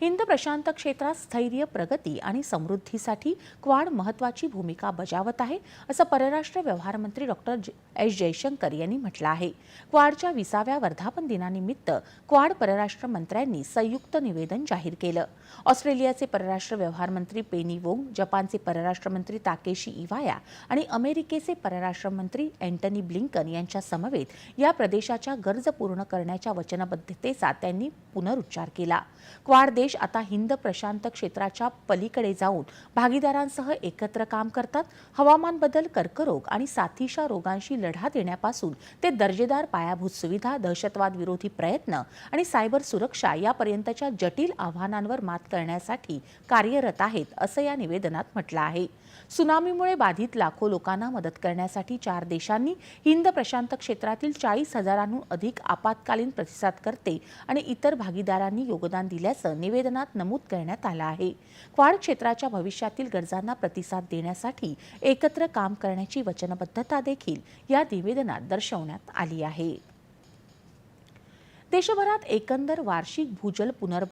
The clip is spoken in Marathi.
हिंद प्रशांत क्षेत्रात स्थैर्य प्रगती आणि समृद्धीसाठी क्वाड महत्वाची भूमिका बजावत आहे असं परराष्ट्र व्यवहार मंत्री डॉक्टर एस. जयशंकर यांनी म्हटलं आहे. क्वाडच्या विसाव्या वर्धापन दिनानिमित्त क्वाड परराष्ट्र मंत्र्यांनी संयुक्त निवेदन जाहीर केलं. ऑस्ट्रेलियाचे परराष्ट्र व्यवहार मंत्री पेनी वोंग जपानचे परराष्ट्र मंत्री ताकेशी इवाया आणि अमेरिकेचे परराष्ट्र मंत्री अँटनी ब्लिंकन यांच्या समवेत या प्रदेशाच्या गरज पूर्ण करण्याच्या वचनबद्धतेचा त्यांनी पुनरुच्चार केला. क्वाड देश आता हिंद प्रशांत क्षेत्राच्या पलीकडे जाऊन भागीदारांसह एकत्र काम करतात. हवामान बदल कर्करोग आणि साथीशा रोगांशी लढा देण्यापासून ते दर्जेदार पायाभूत सुविधा दहशतवाद विरोधी प्रयत्न आणि सायबर सुरक्षा यापर्यंतच्या जटिल आव्हानांवर मात करण्यासाठी कार्यरत आहेत असं या निवेदनात म्हटलं आहे. सुनामीमुळे बाधित लाखो लोकांना मदत करण्यासाठी चार देशांनी हिंद प्रशांत क्षेत्रातील चाळीस हजारांहून अधिक आपत्कालीन प्रतिसाद करते आणि इतर भागीदारांनी योगदान दिल्याचं निवेदनात नमूद करण्यात आलं आहे. क्वाड क्षेत्राच्या भविष्यातील गरजांना प्रतिसाद देण्यासाठी एकत्र काम करण्याची वचनबद्धता देखील या निवेदनात दर्शवण्यात आली आहे. देशभरात एकंदर वार्षिक भूजल पुनर्